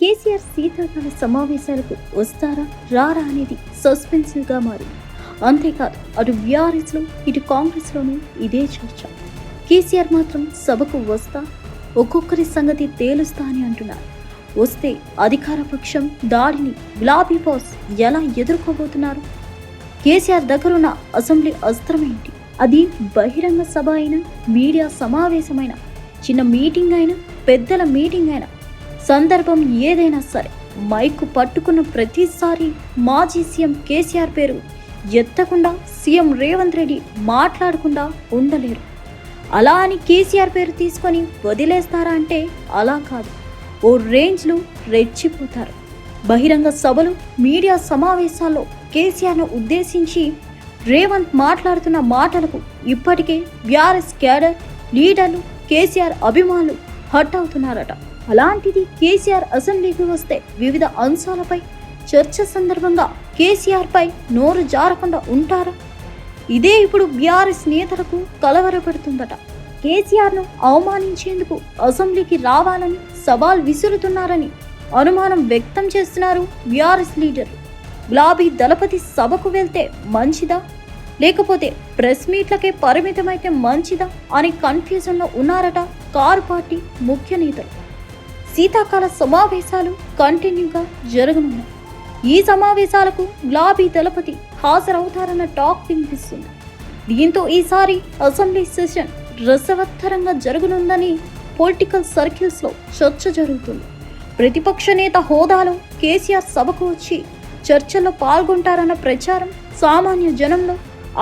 కేసీఆర్ శీతాకాల సమావేశాలకు వస్తారా రారా అనేది సస్పెన్సివ్గా మారింది. అంతేకాదు అటు బీఆర్ఎస్లో ఇటు కాంగ్రెస్ లోనూ ఇదే చర్చ. కేసీఆర్ మాత్రం సభకు వస్తా ఒక్కొక్కరి సంగతి తేలుస్తా అని అంటున్నారు. వస్తే అధికార పక్షం దాడిని గులాబీ బాస్ ఎలా ఎదుర్కోబోతున్నారు? కేసీఆర్ దగ్గరున్న అసెంబ్లీ అస్త్రమేంటి అది బహిరంగ సభ అయినా మీడియా సమావేశమైన చిన్న మీటింగ్ అయినా పెద్దల మీటింగ్ అయినా సందర్భం ఏదైనా సరే మైకు పట్టుకున్న ప్రతిసారి మాజీ సీఎం కేసీఆర్ పేరు ఎత్తకుండా సీఎం రేవంత్ రెడ్డి మాట్లాడకుండా ఉండలేరు. అలా అని కేసీఆర్ పేరు తీసుకొని వదిలేస్తారా అంటే అలా కాదు. ఓ రేంజ్లో రెచ్చిపోతారు. బహిరంగ సభలు మీడియా సమావేశాల్లో కేసీఆర్ను ఉద్దేశించి రేవంత్ మాట్లాడుతున్న మాటలకు ఇప్పటికే బీఆర్ఎస్ క్యాడర్ లీడర్లు కేసీఆర్ అభిమానులు హట్ అవుతున్నారట. అలాంటిది కేసీఆర్ అసెంబ్లీకి వస్తే వివిధ అంశాలపై చర్చ సందర్భంగా కేసీఆర్ పై నోరు జారకుండా ఉంటారా? ఇదే ఇప్పుడు బీఆర్ఎస్ నేతలకు కలవరపెడుతుందట. కేసీఆర్ను అవమానించేందుకు అసెంబ్లీకి రావాలని సవాల్ విసురుతున్నారని అనుమానం వ్యక్తం చేస్తున్నారు బీఆర్ఎస్ లీడర్. గులాబీ దళపతి సభకు వెళ్తే మంచిదా? లేకపోతే ప్రెస్ మీట్లకే పరిమితమైతే మంచిదా? అని కన్ఫ్యూజన్లో ఉన్నారట కారు పార్టీ ముఖ్య నేతలు. శీతాకాల సమావేశాలు కంటిన్యూగా జరగనున్నాయి. ఈ సమావేశాలకు గులాబీ దళపతి హాజరవుతారన్న టాక్ వినిపిస్తుంది. దీంతో ఈసారి అసెంబ్లీ సెషన్ రసవత్తరంగా జరగనుందని పొలిటికల్ సర్కిల్స్లో చర్చ జరుగుతుంది. ప్రతిపక్ష నేత హోదాలో కేసీఆర్ సభకు వచ్చి చర్చల్లో పాల్గొంటారన్న ప్రచారం సామాన్య జనంలో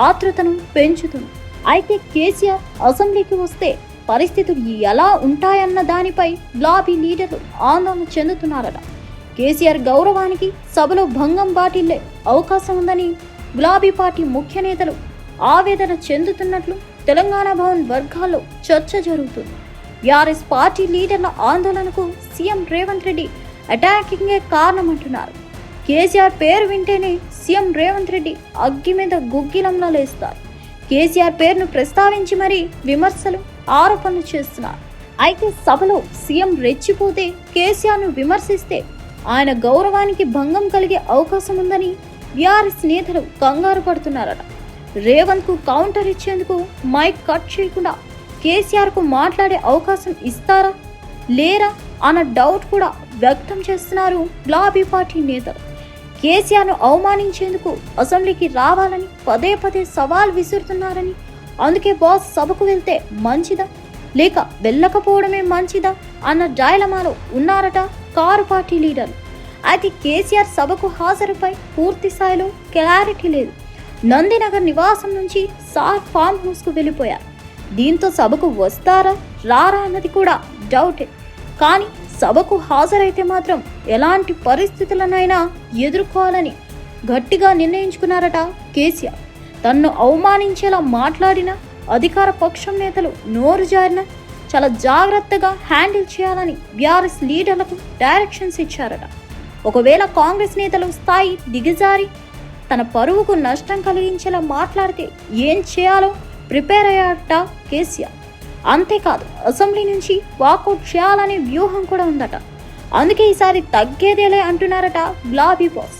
ఆతృతను పెంచుతుంది. అయితే కేసీఆర్ అసెంబ్లీకి వస్తే పరిస్థితులు ఎలా ఉంటాయన్న దానిపై గులాబీ లీడర్లు ఆందోళన చెందుతున్నారట. కేసీఆర్ గౌరవానికి సభలో భంగం బాటిల్లే అవకాశం ఉందని గులాబీ పార్టీ ముఖ్య నేతలు ఆవేదన చెందుతున్నట్లు తెలంగాణ భవన్ వర్గాల్లో చర్చ జరుగుతుంది. బీఆర్ఎస్ పార్టీ లీడర్ల ఆందోళనకు సీఎం రేవంత్ రెడ్డి అటాకింగే కారణమంటున్నారు. కేసీఆర్ పేరు వింటేనే సీఎం రేవంత్ రెడ్డి అగ్గి మీద గుగ్గిలంలో లేస్తారు. కేసీఆర్ పేరును ప్రస్తావించి మరీ విమర్శలు ఆరోపణలు చేస్తున్నారు. అయితే సభలో సీఎం రెచ్చిపోతే కేసీఆర్ను విమర్శిస్తే ఆయన గౌరవానికి భంగం కలిగే అవకాశం ఉందని బీఆర్ఎస్ నేతలు కంగారు పడుతున్నారట. రేవంత్కు కౌంటర్ ఇచ్చేందుకు మైక్ కట్ చేయకుండా కేసీఆర్కు మాట్లాడే అవకాశం ఇస్తారా లేరా అన్న డౌట్ కూడా వ్యక్తం చేస్తున్నారు గులాబీ పార్టీ నేతలు. కేసీఆర్ను అవమానించేందుకు అసెంబ్లీకి రావాలని పదే పదే సవాల్ విసురుతున్నారని అందుకే బాస్ సభకు వెళ్తే మంచిదా? లేక వెళ్ళకపోవడమే మంచిదా? అన్న డైలమాలో ఉన్నారట కారు పార్టీ లీడర్. అయితే కేసీఆర్ సభకు హాజరుపై పూర్తి స్థాయిలో క్లారిటీ లేదు. నందినగర్ నివాసం నుంచి సార్ ఫామ్ హౌస్కు వెళ్ళిపోయారు. దీంతో సభకు వస్తారా రారా అన్నది కూడా డౌటే. కానీ సభకు హాజరైతే మాత్రం ఎలాంటి పరిస్థితులనైనా ఎదుర్కోవాలని గట్టిగా నిర్ణయించుకున్నారట కేసీఆర్. తన్ను అవమానించేలా మాట్లాడిన అధికార పక్షం నేతలు నోరు జారిన చాలా జాగ్రత్తగా హ్యాండిల్ చేయాలని బీఆర్ఎస్ లీడర్లకు డైరెక్షన్స్ ఇచ్చారట. ఒకవేళ కాంగ్రెస్ నేతలు స్థాయి దిగజారి తన పరువుకు నష్టం కలిగించేలా మాట్లాడితే ఏం చేయాలో ప్రిపేర్ అయ్యాట కేసీఆర్. అంతేకాదు అసెంబ్లీ నుంచి వాకౌట్ చేయాలనే వ్యూహం కూడా ఉందట. అందుకే ఈసారి తగ్గేదేలే అంటున్నారట గులాబీ బాస్.